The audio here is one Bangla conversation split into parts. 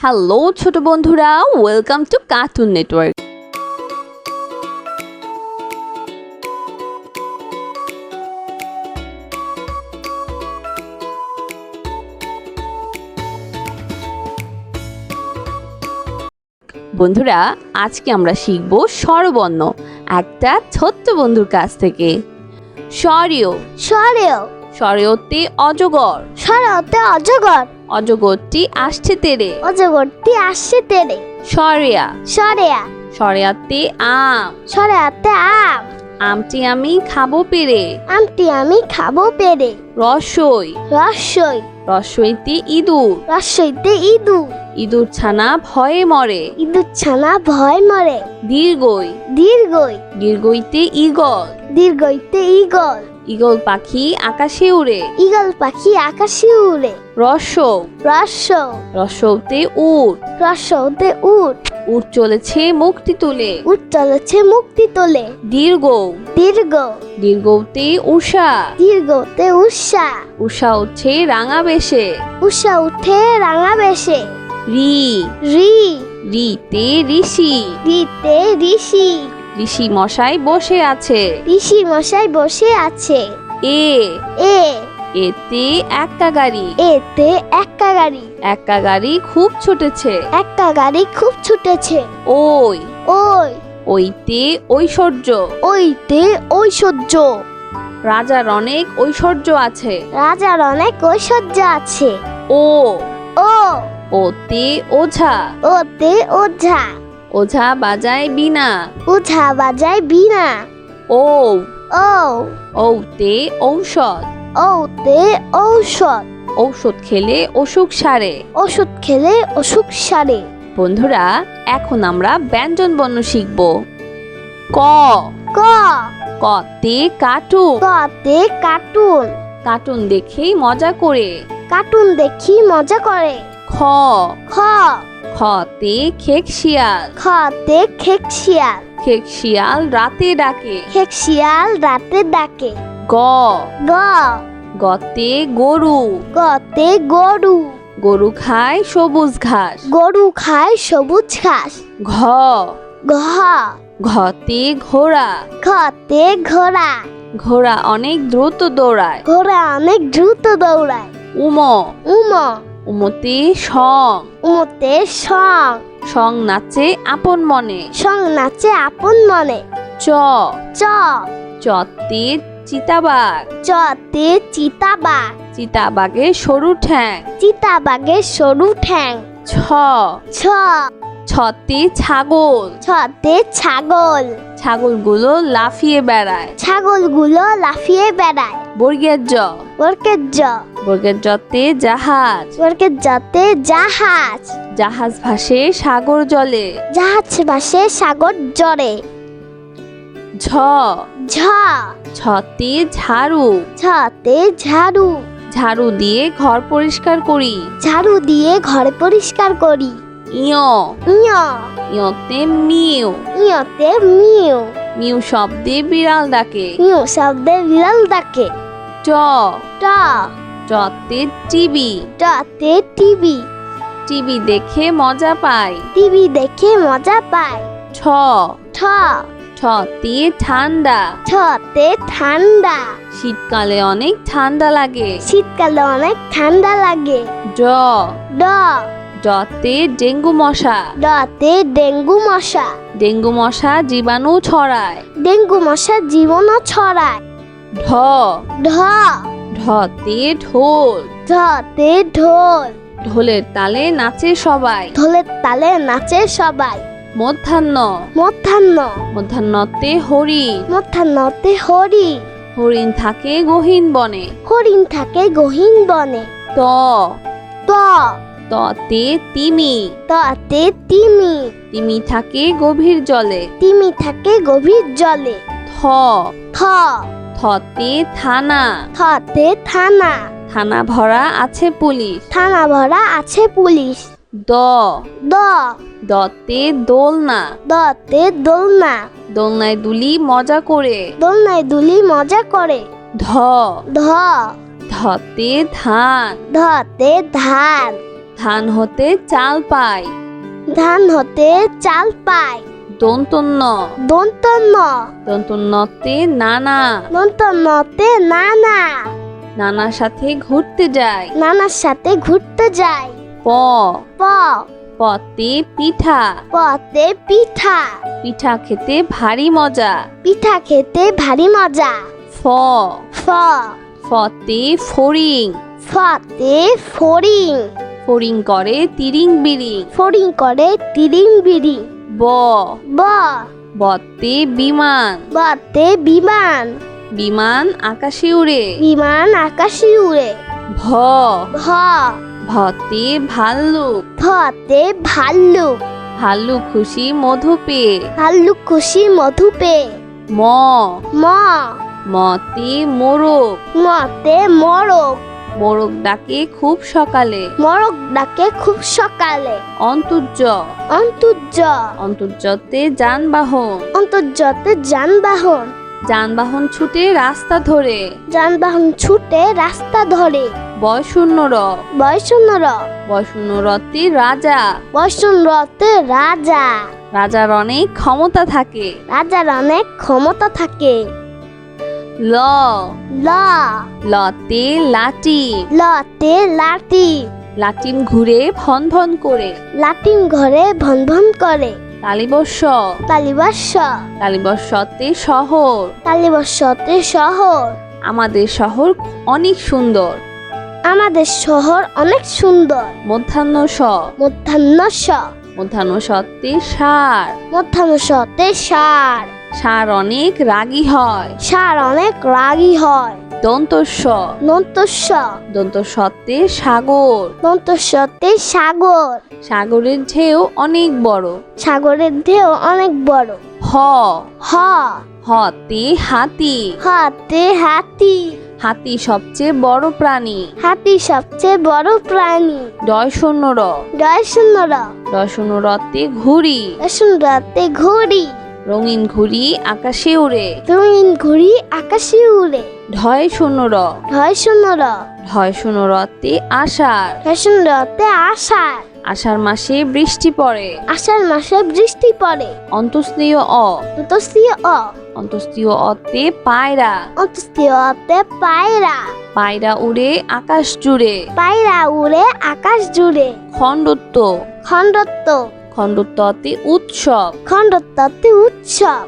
হ্যালো ছোট বন্ধুরা ওয়েলকাম টু কার্টুন নেটওয়ার্ক বন্ধুরা আজকে আমরা শিখব স্বরবর্ণ একটা ছোট্ট বন্ধুর কাছ থেকে। স্বরীয় সরেও স্বরীয়তে অজগর। সরেওতে অজগর। অজগরটি আসছে তেরে। অজগরটি আসছে তেরে। সরেয়া। সরেয়া। সরেয়াতে আম। সরেয়াতে আম। আমটি আমি খাব পেরে। আমটি আমি খাব পেরে। রসই। রসই। রসইতে ইঁদুর। রসইতে ইদু ইঁদুর ছানা ভয়ে মরে। ইঁদুর ছানা ভয় মরে। দীর্ঘই। দীর্ঘই। দীর্ঘইতে ইগল দীর্ঘইতে ইগল ইগল পাখি আকাশে উড়ে। ইগল পাখি আকাশে উড়ে। রসৌ রস রসৌতে উট রসতে উঠ উট চলেছে মুক্তি তুলে। উঠ চলেছে মুক্তি তোলে। দীর্ঘ। দীর্ঘ। দীর্ঘতে উষা দীর্ঘতে উষা উষা উঠছে রাঙা বেশে উষা উঠে রাঙা বেশে রি। রি। রিতে ঋষি। রিতে ঋষি। ঋষি মশাই বসে আছে। ঋষি মশাই বসে আছে। এ। এ। এতে একা গাড়ি। এতে একটা গাড়ি। একা গাড়ি খুব ছুটেছে। একটা গাড়ি খুব ছুটেছে। ওই। ওই। ওইতে ঐশ্বর্য। ওইতে ঐশ্বর্য। রাজার অনেক ঐশ্বর্য আছে। রাজার অনেক ঐশ্বর্য আছে। ও। ও। ওতে ওঝা। ওতে ওঝা। ওঝা বাজায় বিনা। ওঝা বাজায় বিনা। ও ও ঔতে ঔষধ। ওতে ঔষধ। ঔষধ খেলে অসুখ সারে। ওষুধ খেলে অসুখ সারে। বন্ধুরা এখন আমরা ব্যঞ্জন বর্ণ শিখব। ক। ক। কতে কার্টুন। কতে কার্টুন। কার্টুন দেখে মজা করে। কার্টুন দেখি মজা করে। খ। খ। খতে খেক শিয়াল। খতে খেক শিয়াল। খেক শিয়াল রাতে ডাকে। খেক শিয়াল রাতে ডাকে। গ। গ। গতে গরু। গতে গরু। গরু খায় সবুজ ঘাস। গরু খায় সবুজ ঘাস। ঘ। ঘ। ঘতে ঘোড়া। ঘতে ঘোড়া। ঘোড়া অনেক দ্রুত দৌড়ায়। ঘোড়া অনেক দ্রুত দৌড়ায়। উম। উম। উমতে সং। উমতে সং। সং নাচে আপন মনে। সং নাচে আপন মনে। চ। চ। চতে চিতাবাঘ। চতে চিতাবাঘ। চিতাবাঘে সরু ঠ্যাং। চিতাবাঘের সরু ঠ্যাং। ছ। ছ। ছতে ছাগল। ছতে ছাগল। ছাগলগুলো লাফিয়ে বেড়ায়। ছাগলগুলো লাফিয়ে বেড়ায়। বর্গের জ বরকের জ বর্গের জতে জাহাজ। বরকের জতে জাহাজ। জাহাজ ভাসে সাগর জলে। জাহাজ ভাসে সাগর জরে ঝ। ঝ। ছতে ঝাড়ু। ছতে ঝাড়ু। ঝাড়ু দিয়ে ঘর পরিষ্কার করি। ঝাড়ু দিয়ে ঘর পরিষ্কার করি। ইয়। ইয়। ইয়তে মিউ। ইয়তে মিউ। মিউ শব্দে বিড়াল ডাকে। মিউ শব্দে বিড়াল ডাকে। ট। ট টতে টিভি। টতে টিভি। টিভি দেখে মজা পায়। টিভি দেখে মজা পায়। ঠ। ঠ ঠতে ঠান্ডা। ছতে ঠান্ডা। শীতকালে অনেক ঠান্ডা লাগে। শীতকালে অনেক ঠান্ডা লাগে। ড। ড ডতে ডেঙ্গু মশা। ডতে ডেঙ্গু মশা। ডেঙ্গু মশা জীবাণু ছড়ায়। ডেঙ্গু মশা জীবাণু ছড়ায়। ঢ। ঢ। ঢতে ঢোল। ঢতে ঢোল। ঢোলের তালে নাচে সবাই। ঢোলের তালে নাচে সবাই। মধ্যাহ্ন। মধ্যাহ্ন। মধ্যাহ্নতে হরিণ মধ্যাহ্নতে হরিণ হরিণ থাকে গহীন বনে। হরিণ থাকে গহীন বনে। ত। ত। ততে তিমি। ততে তিমি। তিমি থাকে গভীর জলে। তিমি থাকে গভীর জলে। থ। থ। থতে থানা। থতে থানা। থানা ভরা আছে পুলিশ? থানা ভরা আছে পুলিশ। দ। দ। দতে দোলনা। দতে দোলনা। দোলনায় দুলি মজা করে। দোলনায় দুলি মজা করে। ধ। ধ। ধতে ধান। ধতে ধান। ধান হতে চাল পাই ধান হতে চাল পায়। দন্তন্য। দন্তন্য। দন্তন্যতে নানা। দন্তন্যতে নানা। নানার সাথে ঘুরতে যায় নানার সাথে ঘুরতে যায় প। প। পতে পিঠা। পতে পিঠা। পিঠা খেতে ভারী মজা। পিঠা খেতে ভারী মজা। ফ। ফ। ফতে ফড়িং। ফতে ফড়িং। ফড়িং করে তিরিং বিরিং। ফড়িং করে তিরিং বিড়ি ব। ব। বতে বিমান। বতে বিমান। বিমান আকাশে উড়ে। বিমান আকাশে উড়ে। ভ। ভ। ভতে ভাল্লুক। ভতে ভাল্লুক। ভাল্লুক খুশি মধু পেয়ে ভাল্লুক খুশি মধু পে। ম। ম। মতে মোরগ মতে মরক। মোরগ ডাকে খুব সকালে। মরক ডাকে খুব সকালে। অন্তর্য। অন্তর্য। অন্তর্যতে যানবাহন। অন্তর্যতে যানবাহন। যানবাহন ছুটে রাস্তা ধরে। যানবাহন ছুটে রাস্তা ধরে। বয়শূন্য র বয়শূন্য রতে রাজা। বয়সন্নরতে রাজা। রাজার অনেক ক্ষমতা থাকে। রাজার অনেক ক্ষমতা থাকে। ল। ল। লতে লাটি। লতে লাঠি লাটিম ঘুরে ভন ভন করে। লাটিম ঘরে ভন ভন করে। তালিবর্ষ। তালিবাস্য তালিবর্ষতে শহর। তালিবস্যতে শহর। আমাদের শহর অনেক সুন্দর। আমাদের শহর অনেক সুন্দর। মধ্যাহ্ন স। মধ্যাহ্ন স। মধ্যাহ্ন সত্ত্বে সার। মধ্যাহ্ন সতে সার। সার অনেক রাগী হয়। সার অনেক রাগী হয়। দন্তস্ব। নন্তস্য দন্ত সত্ত্বে সাগর। নন্তস্যতে সাগর। সাগরের ঢেউ অনেক বড়। সাগরের ঢেউ অনেক বড়। হ। হ। হতে হাতি। হাতে হাতি। হাতি সবচেয়ে বড় প্রাণী। হাতি সবচেয়ে বড় প্রাণী। ডয় শূন্য র। ডয় শূন্যর ডয় শূন্য রতে ঘুড়ি রাতে ঘড়ি। রঙিন ঘুড়ি আকাশে উড়ে। রঙিন ঘুড়ি আকাশে উড়ে। ঢয় শূন্য র। ঢয় শূন্যর ঢয় শূন্য রতে আষাঢ়। রাতে আষাঢ়। আষাঢ় মাসে বৃষ্টি পড়ে। আষাঢ় মাসে বৃষ্টি পড়ে। অন্তস্নেয় অ। অন্তস্তীয় অ। অন্তস্তীয় অতে পায়রা। অন্তস্তীয় অতে পায়রা। পায়রা উড়ে আকাশ জুড়ে। পায়রা উড়ে আকাশ জুড়ে। খণ্ডত্ব। খণ্ডত্ব। খণ্ডত্বতে উৎসব। খণ্ডত্বতে উৎসব।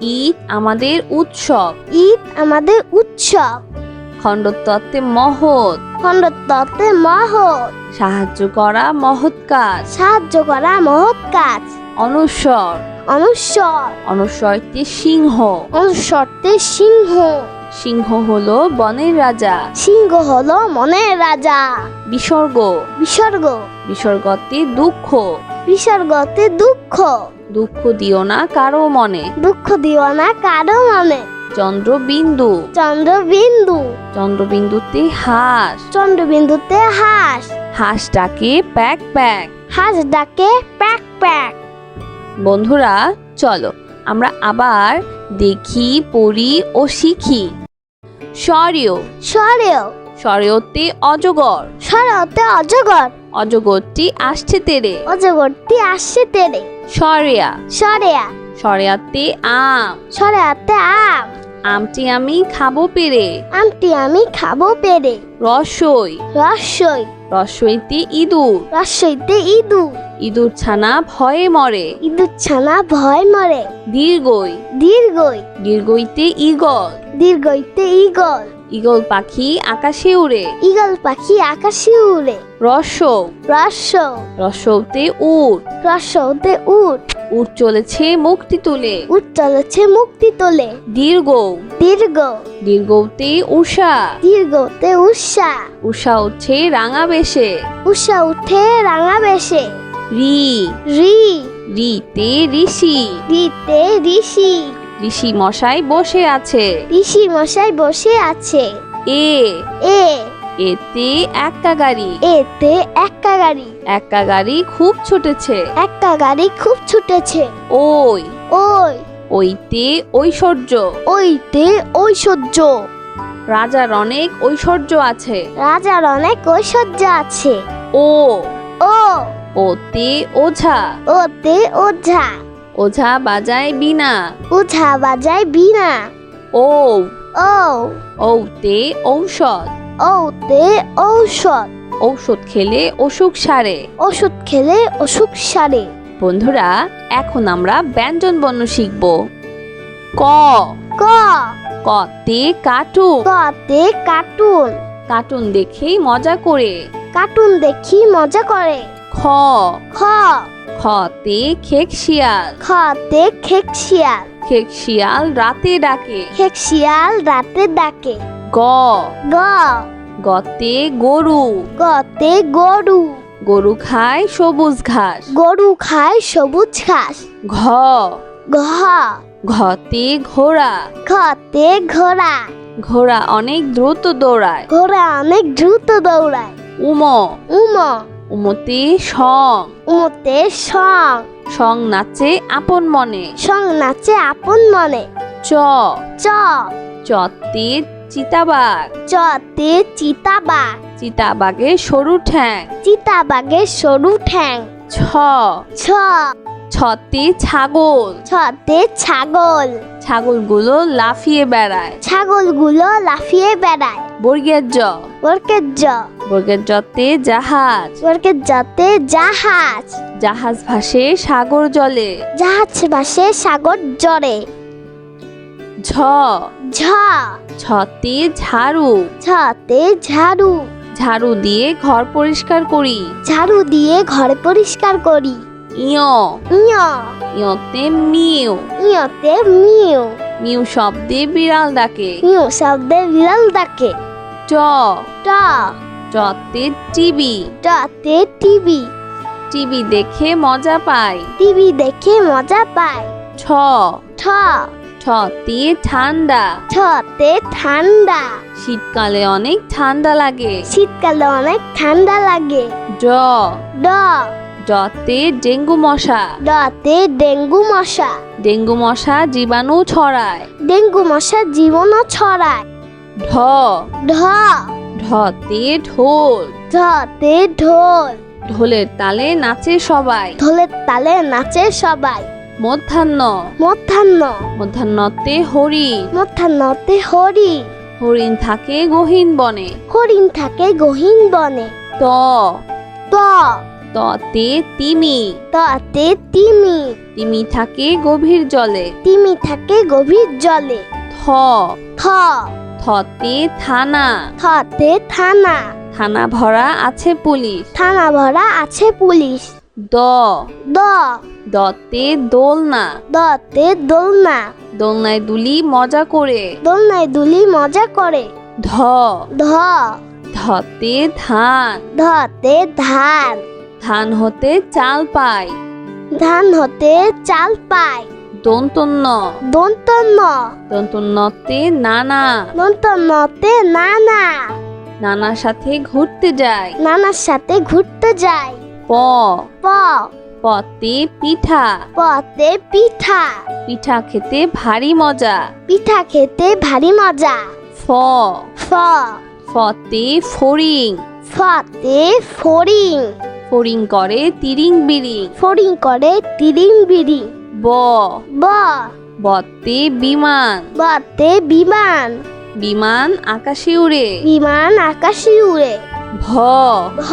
ঈদ আমাদের উৎসব। ঈদ আমাদের উৎসব। খণ্ডত্বতে মহৎ। খণ্ডত্বতে মহৎ। সাহায্য করা মহৎ কাজ। সাহায্য করা মহৎ কাজ। অনুস্বর অনুস্বর অনুস্বরটি সিংহ। অনুস্বরতে সিংহ। সিংহ হলো বনের রাজা। সিংহ হলো মনের রাজা। বিসর্গ। বিসর্গ। বিসর্গতে দুঃখ। বিসর্গতে দুঃখ। দুঃখ দিও না কারও মনে। দুঃখ দিও না কারও মনে। চন্দ্রবিন্দু। চন্দ্রবিন্দু। চন্দ্রবিন্দুতে হাঁস। চন্দ্রবিন্দুতে হাঁস। হাঁসটাকে প্যাক প্যাক। হাঁস ডাকে প্যাক প্যাক। বন্ধুরা চলো আমরা আবার দেখি পড়ি ও শিখি। স্বরীয় সরেও স্বরীয়তে অজগর। সরেওতে অজগর। অজগরটি আসছে তেরে। অজগরটি আসছে তেরে। সরেয়া। সরেয়া। সরেয়াতে আম। সরেয়াতে আম। আমটি আমি খাব পেরে। আমটি আমি খাব পেরে। রসই। রসই। রসইতে ইঁদুর। রসইতে ইঁদু ইঁদুর ছানা ভয়ে মরে। ইঁদুর ছানা ভয় মরে। দীর্ঘই। দীর্ঘই। দীর্ঘইতে ইগল দীর্ঘইতে ইগল ইগল পাখি আকাশে উড়ে। ইগল পাখি আকাশে উড়ে। রসৌ রস রসৌতে উট রসতে উঠ উট চলেছে মুক্তি তুলে। উঠ চলেছে মুক্তি তোলে। দীর্ঘ। দীর্ঘ। দীর্ঘতে উষা দীর্ঘতে উষা উষা উঠছে রাঙা বেশে উষা উঠে রাঙা বেশে রি। রি। রিতে ঋষি। রিতে ঋষি। ঋষি মশাই বসে আছে। ঋষি মশাই বসে আছে। এ। এ। এতে একটা গাড়ি। এতে একটা গাড়ি। একটা গাড়ি খুব ছুটেছে। একটা গাড়ি খুব ছুটেছে। ওই। ওই। ওইতে ঐশ্বর্য। ওইতে ঐশ্বর্য। রাজার অনেক ঐশ্বর্য আছে। রাজার অনেক ঐশ্বর্য আছে। ও। ও। ওতে ওঝা। ওতে ওঝা। ওঝা বাজায় বিনা। ওঝা বাজায় বিনা। ও ও ঔতে ঔষধ। ওতে ঔষধ। ঔষধ খেলে অসুখ সারে। ওষুধ খেলে অসুখ সারে। বন্ধুরা এখন আমরা ব্যঞ্জন বর্ণ শিখব। ক। ক। কতে কার্টুন। কতে কার্টুন। কার্টুন দেখেই মজা করে। কার্টুন দেখি মজা করে। খ। খ। খতে খেক শিয়াল। খতে খেক শিয়াল। খেক শিয়াল রাতে ডাকে। খেক শিয়াল রাতে ডাকে। গ। গ। গতে গরু। গতে গরু। গরু খায় সবুজ ঘাস। গরু খায় সবুজ ঘাস। ঘ। ঘ। ঘতে ঘোড়া। ঘতে ঘোড়া। ঘোড়া অনেক দ্রুত দৌড়ায়। ঘোড়া অনেক দ্রুত দৌড়ায়। উম। উম। উমতে সং। উমতে সং। সং নাচে আপন মনে। সং নাচে আপন মনে। চ। চ। চতে চিতাবাঘ। চতে চিতাবাঘ। চিতাবাঘে সরু ঠ্যাং। চিতাবাঘের সরু ঠ্যাং। ছ। ছ। ছতে ছাগল। ছতে ছাগল। ছাগলগুলো লাফিয়ে বেড়ায়। ছাগলগুলো লাফিয়ে বেড়ায়। বর্গের জ। বরকের জ। বর্গের জতে জাহাজ। বরকের জতে জাহাজ। জাহাজ ভাসে সাগর জলে। জাহাজ ভাসে সাগর জরে ঝ। ঝ। ছতে ঝাড়ু। ছতে ঝাড়ু। ঝাড়ু দিয়ে ঘর পরিষ্কার করি। ঝাড়ু দিয়ে ঘর পরিষ্কার করি। ইয়। ইয়। ইয়তে মিউ। ইয়তে মিউ। মিউ শব্দে বিড়াল ডাকে। মিউ শব্দে বিড়াল ডাকে। ট। ট। টতে টিভি। টতে টিভি। টিভি দেখে মজা পায়। টিভি দেখে মজা পায়। ছ। ঠ ছতে ঠান্ডা। ছতে ঠান্ডা। শীতকালে অনেক ঠান্ডা লাগে। শীতকালে অনেক ঠান্ডা লাগে। ড। ড। ডতে ডেঙ্গু মশা। ডতে ডেঙ্গু মশা। ডেঙ্গু মশা জীবাণু ছড়ায়। ডেঙ্গু মশা জীবাণু ছড়ায়। ঢ। ঢ। ঢতে ঢোল। ঢতে ঢোল। ঢোলের তালে নাচে সবাই। ঢোলের তালে নাচে সবাই। মধ্যাহ্ন। মধ্যাহ্ন। মধ্যাহ্নতে হরিণ মধ্যাহ্নতে হরিণ হরিণ থাকে গহীন বনে। হরিণ থাকে গহীন বনে। ত। ত। ততে তিমি। ততে তিমি। তিমি থাকে গভীর জলে। তিমি থাকে গভীর জলে। থ। থ। থতে থানা। থতে থানা। থানা ভরা আছে পুলিশ। থানা ভরা আছে পুলিশ। দ। দ। দতে দোলনা। দতে দোলনা। দোলনায় দুলি মজা করে। দোলনায় দুলি মজা করে। ধ। ধ। ধতে ধান। ধতে ধান। ধান হতে চাল পায়। ধান হতে চাল পায়। দন্তন্য দন্তন্য দন্তন্যতে নানা। দন্তন্যতে নানা। নানার সাথে ঘুরতে যায় নানার সাথে ঘুরতে যায় প। প। পতে পিঠা। পতে পিঠা। পিঠা খেতে ভারী মজা। পিঠা খেতে ভারী মজা। ফ। ফ। ফতে ফড়িং। ফতে ফড়িং। ফড়িং করে তিরিং বিরিং। ফড়িং করে তিরিং বিড়ি ব। ব। বতে বিমান। বতে বিমান। বিমান আকাশে উড়ে। বিমান আকাশে উড়ে। ভ। ভ।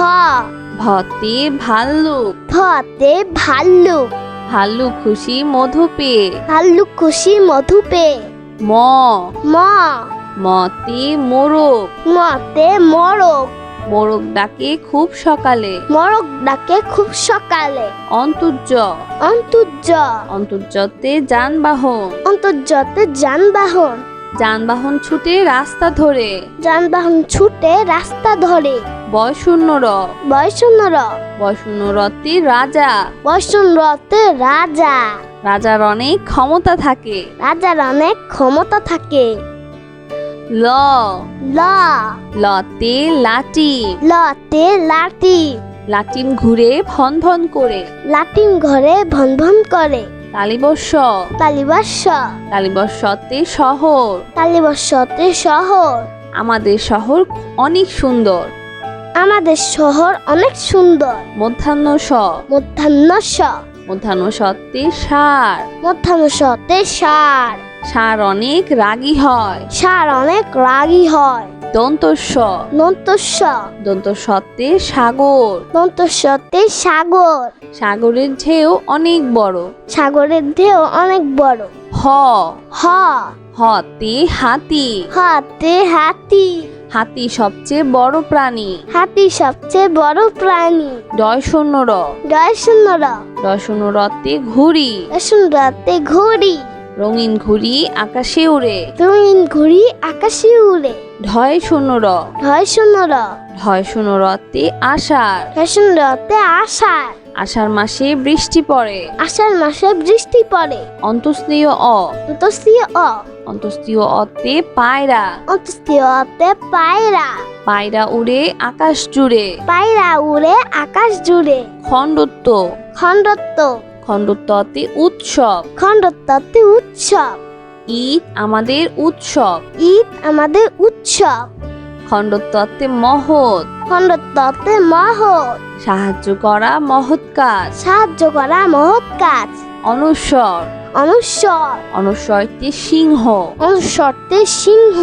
ভতে ভাল্লুক। ভতে ভাল্লুক। ভাল্লুক খুশি মধু পেয়ে ভাল্লুক খুশি মধু পেয়ে ম। ম। মতে মোরগ। মতে মরক মোরগ ডাকে খুব সকালে। মরক ডাকে খুব সকালে। অন্তর্য। অন্তর্য। অন্তর্যতে যানবাহন। অন্তর্যতে যানবাহন। যানবাহন ছুটে রাস্তা ধরে। যানবাহন ছুটে রাস্তা ধরে। বয়শূন্য র বয়শূন্য রতে রাজা। বয়সুন্নরতে রাজা। রাজার অনেক ক্ষমতা থাকে। রাজার অনেক ক্ষমতা থাকে। ল। ল। লতে লাটি। লতে লাঠি লাটিম ঘুরে ভন ভন করে। লাটিম ঘরে ভন ভন করে। তালিবর্ষ। তালিবাস্য তালিবর্ষতে শহর। তালিবস্যতে শহর। আমাদের শহর অনেক সুন্দর। আমাদের শহর অনেক সুন্দর। মধ্যাহ্ন স। মধ্যাহ্ন স। মধ্যাহ্ন সত্ত্বে সার। মধ্যাহ্ন সতে সার। সার অনেক রাগী হয়। সার অনেক রাগী হয়। দন্তস্ব। নন্তস্ব দন্ত সত্ত্বে সাগর। নন্তস্বতে সাগর। সাগরের ঢেউ অনেক বড়। সাগরের ঢেউ অনেক বড়। হ। হ। হতে হাতি। হাতে হাতি। হাতি সবচেয়ে বড় প্রাণী। হাতি সবচেয়ে বড় প্রাণী। ডয় শূন্য র। ডয় শূন্যরা ডয় শূন্য রতে ঘুড়ি রাতে ঘড়ি। রঙিন ঘুড়ি আকাশে উড়ে। রঙিন ঘুড়ি আকাশে উড়ে। ঢয় শূন্য র। ঢয় শূন্যরা ঢয় শূন্য রতে আষাঢ়। রাতে আষাঢ়। আষাঢ় মাসে বৃষ্টি পড়ে। আষাঢ় মাসে বৃষ্টি পড়ে। অন্তস্নেয় অ। অন্তস্তীয় অ। অন্তস্তীয় অতে পায়রা। অন্তস্তীয় অতে পায়রা। পায়রা উড়ে আকাশ জুড়ে। পায়রা উড়ে আকাশ জুড়ে। খণ্ডত্ব। খণ্ডত্ব। খণ্ডত্বতে উৎসব। খণ্ডত্বতে উৎসব। ঈদ আমাদের উৎসব। ঈদ আমাদের উৎসব। খণ্ডত্বতে মহৎ। খণ্ডত্বতে মহৎ। সাহায্য করা মহৎ কাজ। সাহায্য করা মহৎ কাজ। অনুস্বর অনুস্বর অনুস্বরটি সিংহ। অনুস্বরতে সিংহ।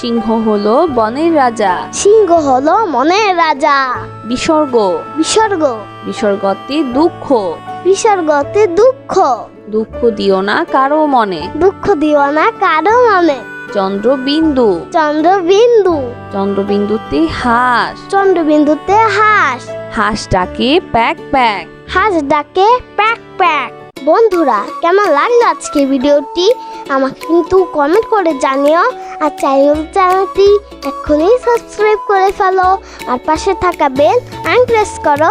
সিংহ হলো বনের রাজা। সিংহ হলো মনের রাজা। বিসর্গ। বিসর্গ। বিসর্গতে দুঃখ। বিসর্গতে দুঃখ। দুঃখ দিও না কারও মনে। দুঃখ দিও না কারও মনে। চন্দ্রবিন্দু। চন্দ্রবিন্দু। চন্দ্রবিন্দুতে হাঁস। চন্দ্রবিন্দুতে হাঁস। হাঁস ডাকে প্যাক প্যাক। হাঁস ডাকে প্যাক প্যাক। বন্ধুরা কেমন লাগল আজকে ভিডিওটি? আমাকে কিন্তু কমেন্ট করে জানিও। আর চ্যানেল চ্যানেলটি এক্ষুনি সাবস্ক্রাইব করে ফেলো। আর পাশে থাকা বেল আইন প্রেস করো।